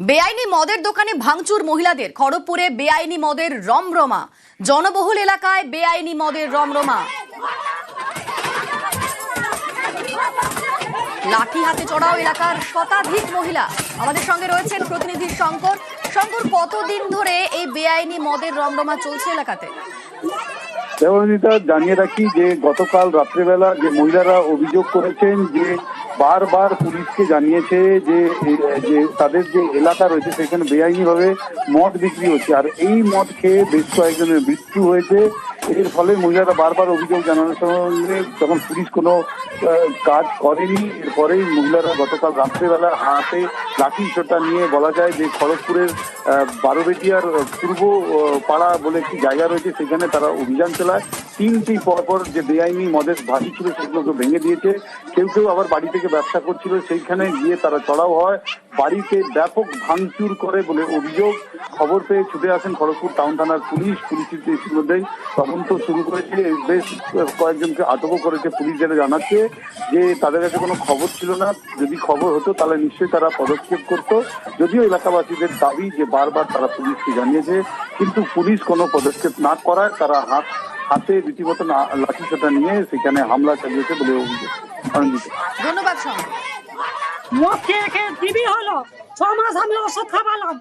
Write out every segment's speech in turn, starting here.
বেআইনি মদের দোকানে ভাঙচুর মহিলাদের। খড়গপুরে বেআইনি মদের রমরমা। জনবহুল এলাকায় বেআইনি মদের রমরমা। লাঠি হাতে চড়াও এলাকার শতাধিক মহিলা। আমাদের সঙ্গে রয়েছেন প্রতিনিধি শঙ্কর। শঙ্কর, কতদিন ধরে এই বেআইনি মদের রমরমা চলছে এলাকাতে? জানিয়ে রাখি যে গতকাল রাত্রেবেলা যে মহিলারা অভিযোগ করেছেন যে বারবার পুলিশকে জানিয়েছে যে যে তাদের যে এলাকা রয়েছে সেখানে বেআইনিভাবে মদ বিক্রি হচ্ছে। আর এই মদ খেয়ে বেশ কয়েকজনের মৃত্যু হয়েছে। এর ফলে মহিলারা বারবার অভিযোগ জানানোর সঙ্গে যখন পুলিশ কোনো কাজ করেনি, এরপরেই মহিলারা গতকাল রাত্রেবেলা হাতে লাঠি সোটা নিয়ে বলা যায় যে খড়গপুরের বারোবেটিয়ার পূর্ব পাড়া বলে একটি জায়গা রয়েছে, সেখানে তারা অভিযান চালায়। তিনটি পরপর যে বেআইনি মদের ভাটি ছিল সেগুলোকে ভেঙে দিয়েছে। কেউ কেউ আবার বাড়ি থেকে ব্যবসা করছিল, সেইখানে গিয়ে তারা চড়াও হয়। বাড়িতে ব্যাপক ভাঙচুর করে বলে অভিযোগ। খবর পেয়ে ছুটে আসেন খড়গপুর টাউন থানার পুলিশ। পুলিশ ইতিমধ্যেই তদন্ত শুরু করেছে বেশ কয়েকজনকে আটকও করেছে পুলিশ যেটা জানাচ্ছে যে তাদের কাছে কোনো খবর ছিল না। যদি খবর হতো তাহলে নিশ্চয়ই তারা পদক্ষেপ করত। যদিও এলাকাবাসীদের দাবি যে বারবার তারা পুলিশকে জানিয়েছে কিন্তু পুলিশ কোনো পদক্ষেপ না করায় তারা হাত হাতে রীতিমতো না- লাঠিসোঁটা নিয়ে সেখানে হামলা চালিয়েছে বলে অভিযোগ ধন্যবাদ শঙ্কর খেয়ে খেয়ে টিভি হলো। ছ মাস আমি ওষুধ খাওয়ালাম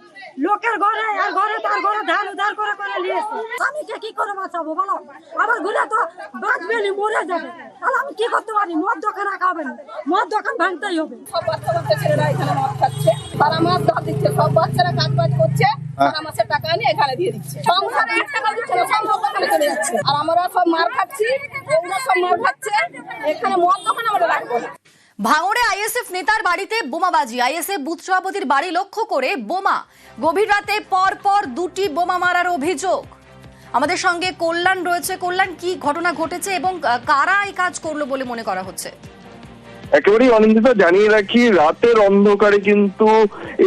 লোকের ঘরে আর ঘরে তার ঘরে ধার উধার করে করে নিয়েছে স্বামীকে কি করে বাঁচাবো বলো? আবার ঘুরে তো বাঁচবে নি মরে যাবে। তাহলে আমি কি করতে পারি? মদ দোকান না মদ দোকান ভাঙতেই হবে। সব বাচ্চা বাচ্চা ছেলেরা এখানে মদ খাচ্ছে। তারা মাছ ধার দিচ্ছে। সব বাচ্চারা কাজ বাজ করছে তারা মাছের টাকা এনে এখানে দিয়ে দিচ্ছে। সংসারে এক টাকা দিচ্ছে না সব দোকানে চলে যাচ্ছে। আর আমরা সব মার খাচ্ছি ওরা সব মার খাচ্ছে। এখানে মদ দোকান আমরা রাখব ভাঙড়ে আইএসএফ নেতার বাড়িতে বোমাবাজি। আইএসএফ বুথ সভাপতির বাড়ি লক্ষ্য করে বোমা। গভীর রাতে পর পর দুটি বোমা মারার অভিযোগ। আমাদের সঙ্গে কল্যাণ রয়েছে। কল্যাণ, কি ঘটনা ঘটেছে এবং কারা এই কাজ করল বলে মনে করা হচ্ছে? একেবারেই অনিন্দিত জানিয়ে রাখি, রাতের অন্ধকারে কিন্তু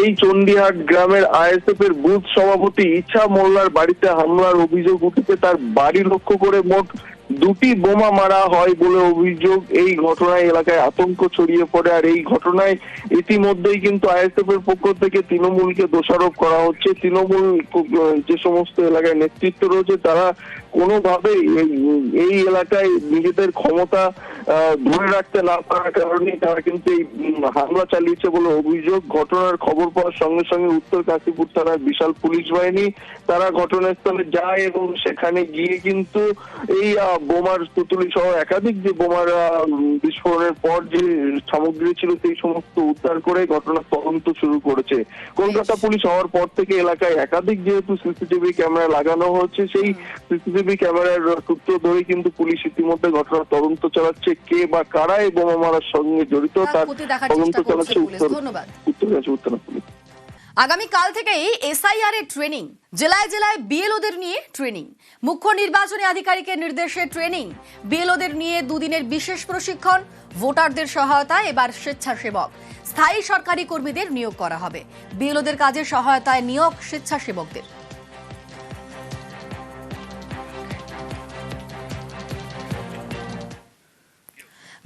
এই চণ্ডীহাট গ্রামের আইএসএফ এর বুথ সভাপতি ইচ্ছা মোল্লার বাড়িতে হামলার অভিযোগ উঠেছে। তার বাড়ি লক্ষ্য করে মোট দুটি বোমা মারা হয় বলে অভিযোগ। এই ঘটনায় এলাকায় আতঙ্ক ছড়িয়ে পড়ে আর এই ঘটনায় ইতিমধ্যেই কিন্তু আইএসএফ এর পক্ষ থেকে তৃণমূলকে দোষারোপ করা হচ্ছে। তৃণমূল যে সমস্ত এলাকায় নেতৃত্ব রয়েছে, তারা কোনোভাবেই এই- এলাকায় নিজেদের ক্ষমতা ধরে রাখতে না পারার কারণে তারা কিন্তু এই হামলা চালিয়েছে বলে অভিযোগ। ঘটনার খবর পাওয়ার সঙ্গে সঙ্গে উত্তর কাশীপুর থানার বিশাল পুলিশ বাহিনী তারা ঘটনাস্থলে যায় এবং সেখানে গিয়ে কিন্তু এই বোমার পুতুলি সহ একাধিক যে বোমার বিস্ফোরণের পর যে সামগ্রী ছিল সেই সমস্ত উদ্ধার করে ঘটনার তদন্ত শুরু করেছে। কলকাতা পুলিশ হওয়ার পর থেকে এলাকায় একাধিক যেহেতু সিসিটিভি ক্যামেরা লাগানো হচ্ছে সেই সিসিটিভি ক্যামেরার সূত্র ধরে কিন্তু পুলিশ ইতিমধ্যে ঘটনার তদন্ত চালাচ্ছে কে বা কারা এই বোমা মারার সঙ্গে জড়িত তার তদন্ত চালাচ্ছে উত্তর। উত্তর উত্তর পুলিশ। আগামী কাল থেকেই এসআইআর এর ট্রেনিং জেলায় জেলায় বিএলওদের নিয়ে ট্রেনিং মুখ্য নির্বাচনী আধিকারিকের নির্দেশে ট্রেনিং বিএলওদের নিয়ে দুদিনের বিশেষ প্রশিক্ষণ ভোটারদের সহায়তায় এবার স্বেচ্ছাসেবক স্থায়ী সরকারি কর্মীদের নিয়োগ করা হবে। বিএলওদের কাজে সহায়তায় নিয়োগ স্বেচ্ছাসেবকদের।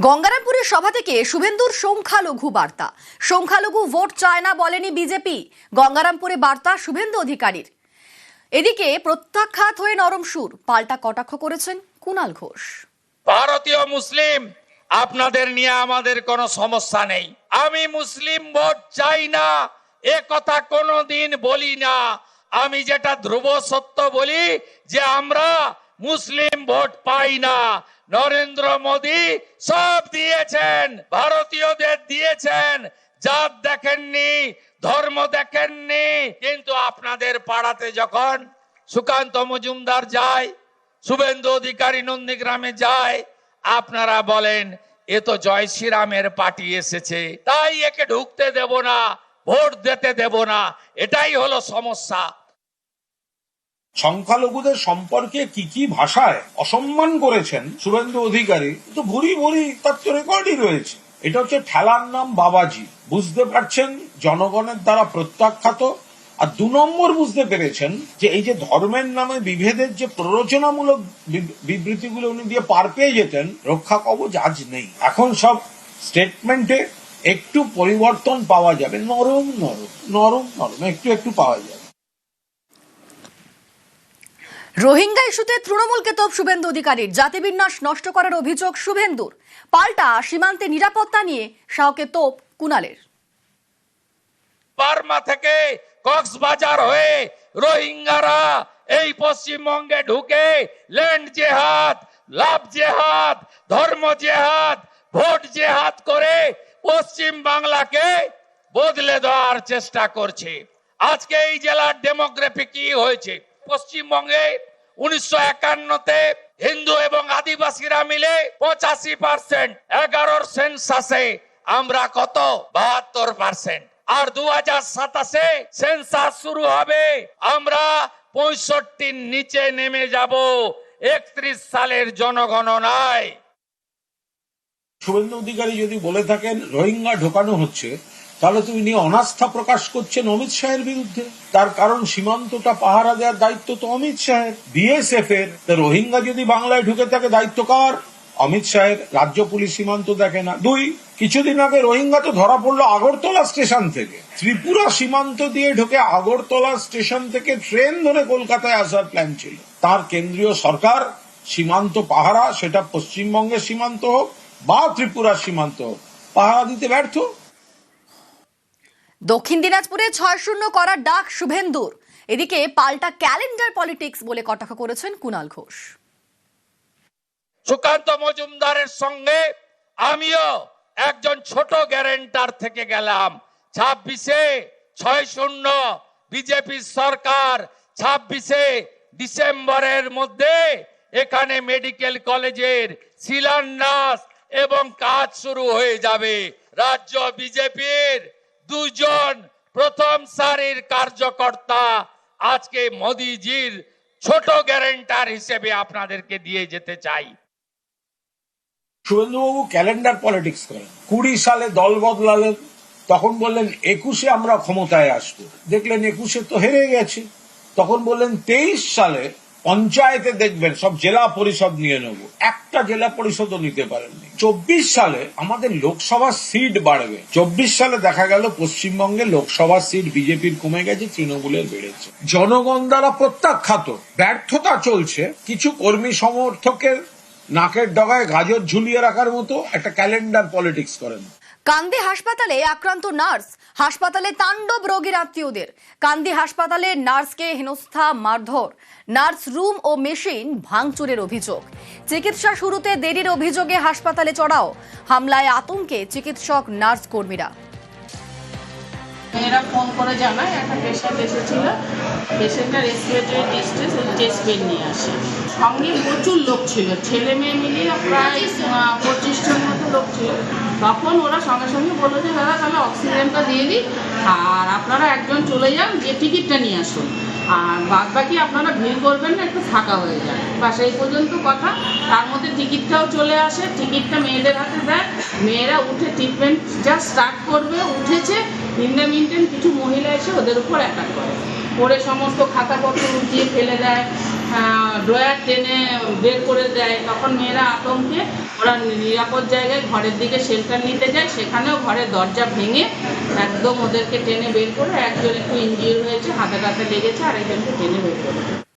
গঙ্গারামপুরের সভা থেকে শুভেন্দুর সংখ্যালঘু বার্তা। সংখ্যালঘু ভোট চায় না বলেনি বিজেপি। গঙ্গারামপুরে বার্তা শুভেন্দু অধিকারীর। এদিকে প্রত্যাখ্যাত হয়ে নরম সুর। পাল্টা কটাক্ষ করেছেন কুণাল ঘোষ। ভারতীয় মুসলিম, আপনাদের নিয়ে আমাদের কোনো সমস্যা নেই। আমি মুসলিম ভোট চাই না। এ কথা কোনোদিন বলি না। আমি যেটা ধ্রুব সত্য বলি যে আমরা মুসলিম ভোট পাই না। নরেন্দ্র মোদী সব দিয়েছেন, ভারতীয়দের দিয়েছেন। জাত দেখেননি, ধর্ম দেখেননি। কিন্তু আপনাদের পাড়াতে যখন সুকান্ত মজুমদার যায়, শুভেন্দু অধিকারী নন্দীগ্রামে যায়, আপনারা বলেন, এ তো জয় শ্রীরামের পার্টি এসেছে। তাই একে ঢুকতে দেব না, ভোট দিতে দেব না। এটাই হলো সমস্যা। সংখ্যালঘুদের সম্পর্কে কি কি ভাষায় অসম্মান করেছেন শুভেন্দু অধিকারী? তো ভুরি ভুরি, তার তো রেকর্ডই রয়েছে। এটা হচ্ছে ঠেলার নাম বাবাজি। বুঝতে পারছেন? জনগণের দ্বারা প্রত্যাখ্যাত। আর দু নম্বর বুঝতে পেরেছেন যে এই যে ধর্মের নামে বিভেদের যে প্ররোচনামূলক বিবৃতিগুলো উনি দিয়ে পার পেয়ে যেতেন, রক্ষা কবচ আজ নেই। এখন সব স্টেটমেন্টে একটু পরিবর্তন পাওয়া যাবে। নরম নরম নরম নরম, একটু একটু পাওয়া যাবে। রোহিঙ্গা ইস্যুতে তৃণমূলকে তোপ শুভেন্দু অধিকারীর। জাতিবিন্যাস নষ্ট করার অভিযোগ শুভেন্দুর। পাল্টা সীমান্তে নিরাপত্তা নিয়ে শাহকে তোপ কুনালের বার্মা থেকে কক্সবাজার হয়ে রোহিঙ্গারা এই পশ্চিমবঙ্গে ঢুকে ল্যান্ড জেহাদ, লাভ জেহাদ, ধর্ম জেহাদ, ভোট জেহাদ করে পশ্চিম বাংলাকে বদলে দেওয়ার চেষ্টা করছে। আজকে এই জেলার ডেমোগ্রাফি কি হয়েছে? পশ্চিমবঙ্গে উনিশশো একান্নতে হিন্দু এবং আদিবাসীরা মিলে পঁচাশি পার্সেন্ট এগারোর সেন্সাসে, আমরা কত? বাহাত্তর পার্সেন্ট। আর দু হাজার সাতাশে সেন্সাস শুরু হবে, আমরা পঁয়ষট্টির নিচে নেমে যাব। একত্রিশ সালের জনগণনায়। শুভেন্দু অধিকারী যদি বলে থাকেন, রোহিঙ্গা ঢোকানো হচ্ছে তাহলে তুমি নিয়ে অনাস্থা প্রকাশ করছেন অমিত শাহের বিরুদ্ধে। তার কারণ সীমান্তটা পাহারা দেওয়ার দায়িত্ব তো অমিত শাহের। বিএসএফ এর রোহিঙ্গা যদি বাংলায় ঢুকে থাকে, দায়িত্ব কার? অমিত শাহের। রাজ্য পুলিশ সীমান্ত দেখে না। দুই, কিছুদিন আগে রোহিঙ্গা তো ধরা পড়ল আগরতলা স্টেশন থেকে। ত্রিপুরা সীমান্ত দিয়ে ঢুকে আগরতলা স্টেশন থেকে ট্রেন ধরে কলকাতায় আসার প্ল্যান ছিল। তার কেন্দ্রীয় সরকার সীমান্ত পাহারা, সেটা পশ্চিমবঙ্গের সীমান্ত হোক বা ত্রিপুরার সীমান্ত হোক, পাহারা দিতে ব্যর্থ। দক্ষিণ দিনাজপুরে ছয় শূন্য করার ডাক শুভেন্দুর। এদিকে পাল্টা ক্যালেন্ডার পলিটিক্স বলে কটাক্ষ করেছেন কুণাল ঘোষ। সুকান্ত মজুমদারের সঙ্গে আমিও একজন ছোট গ্যারেন্টার থেকে গেলাম। ছাব্বিশে ছয় শূন্য বিজেপি সরকার, ছাব্বিশে ডিসেম্বরের মধ্যে এখানে মেডিকেল কলেজের শিলান্যাস এবং কাজ শুরু হয়ে যাবে। রাজ্য বিজেপির দুজন প্রথম সারির কার্যকর্তা আজকে মোদিজির ছোট গ্যারেন্টার হিসেবে আপনাদেরকে দিয়ে যেতে চাই। শুভেন্দুবাবু ক্যালেন্ডার পলিটিক্স করেন। কুড়ি সালে দল বদলালেন, তখন বললেন একুশে আমরা ক্ষমতায় আসব। দেখলেন একুশে তো হেরে গেছে। তখন বললেন তেইশ সালে পঞ্চায়েতে দেখবেন সব জেলা পরিষদ নিয়ে নেব। একটা জেলা পরিষদও নিতে পারেননি। চব্বিশ সালে আমাদের লোকসভা সিট বাড়বে। চব্বিশ সালে দেখা গেল পশ্চিমবঙ্গে লোকসভা সিট বিজেপির কমে গেছে, তৃণমূলের বেড়েছে। জনগণ দ্বারা প্রত্যাখ্যাত, ব্যর্থতা চলছে। কিছু কর্মী সমর্থকের নাকের ডগায় গাজর ঝুলিয়ে রাখার মতো একটা ক্যালেন্ডার পলিটিক্স করেন। কান্দি হাসপাতালে আক্রান্ত নার্স। হাসপাতালে তাণ্ডব রোগীর আত্মীয়দের কান্দি হাসপাতালে নার্সকে হেনস্থা, মারধর। নার্স রুম ও মেশিন ভাঙচুরের অভিযোগ। চিকিৎসা শুরুতে দেরির অভিযোগে হাসপাতালে চড়াও। হামলায় আতঙ্কে চিকিৎসক, নার্স কর্মীরা। মেয়েরা ফোন করে জানায়, একটা পেশেন্ট এসেছিল। পেশেন্টটা রেসপিরেটরি ডিস্ট্রেস পেন নিয়ে আসে। সঙ্গে প্রচুর লোক ছিল। ছেলে মেয়ে মিলিয়ে প্রায় পঁচিশ জন মতো লোক ছিল। তখন ওরা সঙ্গে সঙ্গে বলল যে, দাদা, তাহলে অক্সিজেনটা দিয়ে দিই। আর আপনারা একজন চলে যান, যে টিকিটটা নিয়ে আসুন। আর বাদ বাকি আপনারা ভিড় করবেন না, একটু ফাঁকা হয়ে যায় বা সেই পর্যন্ত কথা। তার মধ্যে টিকিটটাও চলে আসে। টিকিটটা মেয়েদের হাতে দেয়। মেয়েরা উঠে ট্রিটমেন্ট যা স্টার্ট করবে, উঠেছে। তিনটে মিন্টেন কিছু মহিলা এসে ওদের উপর অ্যাটাক করে। করে সমস্ত খাতাপত্র উঠিয়ে ফেলে দেয় ড্রয়ার টেনে বের করে দেয়। তখন মেয়েরা আতঙ্কে, ওরা নিরাপদ জায়গায় ঘরের দিকে শেল্টার নিতে যায়, সেখানেও ঘরের দরজা ভেঙে একদম ওদেরকে টেনে বের করে, একজন একটু ইঞ্জিওর হয়েছে, হাতে টাতে লেগেছে আর একজনকে টেনে বের করে।